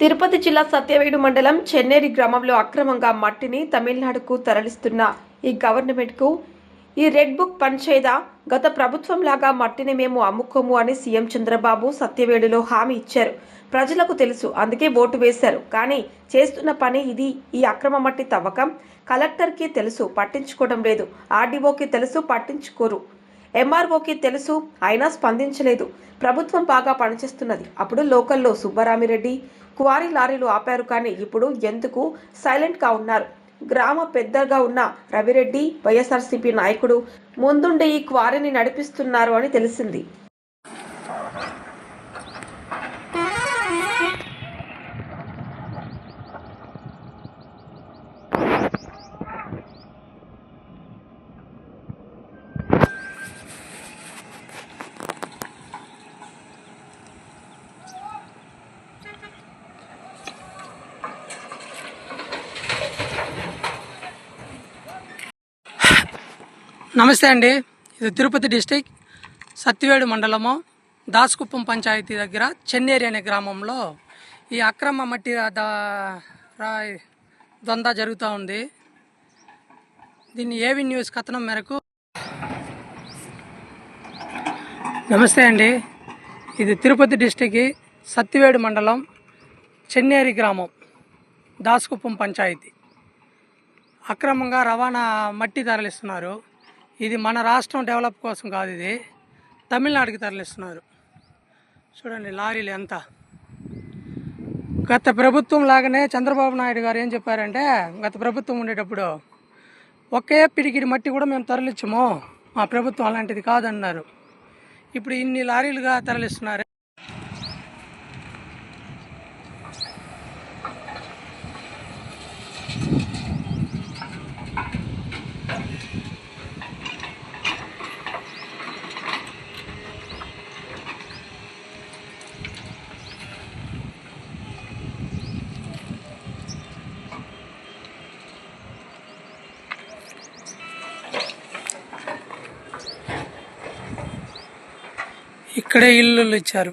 తిరుపతి జిల్లా సత్యవేడు మండలం చెన్నేరి గ్రామంలో అక్రమంగా మట్టిని తమిళనాడుకు తరలిస్తున్న ఈ గవర్నమెంట్కు ఈ రెడ్ బుక్ పనిచేయదా గత ప్రభుత్వం లాగా మట్టిని మేము అమ్ముకోము అని సీఎం చంద్రబాబు సత్యవేడులో హామీ ఇచ్చారు. ప్రజలకు తెలుసు అందుకే ఓటు వేశారు. కానీ చేస్తున్న పని ఇది. ఈ అక్రమ మట్టి తవ్వకం కలెక్టర్కి తెలుసు పట్టించుకోవడం లేదు. ఆర్డీఓకి తెలుసు పట్టించుకోరు. ఎంఆర్ఓకి తెలుసు అయినా స్పందించలేదు. ప్రభుత్వం బాగా పనిచేస్తున్నది. అప్పుడు లోకల్లో సుబ్బరామిరెడ్డి క్వారీ లారీలు ఆపారు కానీ ఇప్పుడు ఎందుకు సైలెంట్గా ఉన్నారు? గ్రామ పెద్దగా ఉన్న రవిరెడ్డి వైఎస్ఆర్సీపీ నాయకుడు ముందుండి ఈ క్వారీని నడిపిస్తున్నారు అని తెలిసింది. నమస్తే అండి. ఇది తిరుపతి డిస్టిక్ సత్తివేడు మండలము దాసుకుప్పం పంచాయతీ దగ్గర చెన్నేరి అనే గ్రామంలో ఈ అక్రమ మట్టి దొంద జరుగుతూ ఉంది. దీన్ని ఏవి న్యూస్ కథనం మేరకు నమస్తే అండి. ఇది తిరుపతి డిస్టిక్ సత్తివేడు మండలం చెన్నేరి గ్రామం దాసుకుప్పం పంచాయతీ. అక్రమంగా రవాణా మట్టి తరలిస్తున్నారు ఇది మన రాష్ట్రం డెవలప్ కోసం కాదు ఇది. తమిళనాడుకి తరలిస్తున్నారు. చూడండి లారీలు ఎంత. గత ప్రభుత్వం లాగానే చంద్రబాబు నాయుడు గారు ఏం చెప్పారంటే గత ప్రభుత్వం ఉండేటప్పుడు ఒకే పిడికిడి మట్టి కూడా మేము తరలించము. మా ప్రభుత్వం అలాంటిది కాదన్నారు. ఇప్పుడు ఇన్ని లారీలుగా తరలిస్తున్నారు. ఇక్కడే ఇల్లు ఇచ్చారు.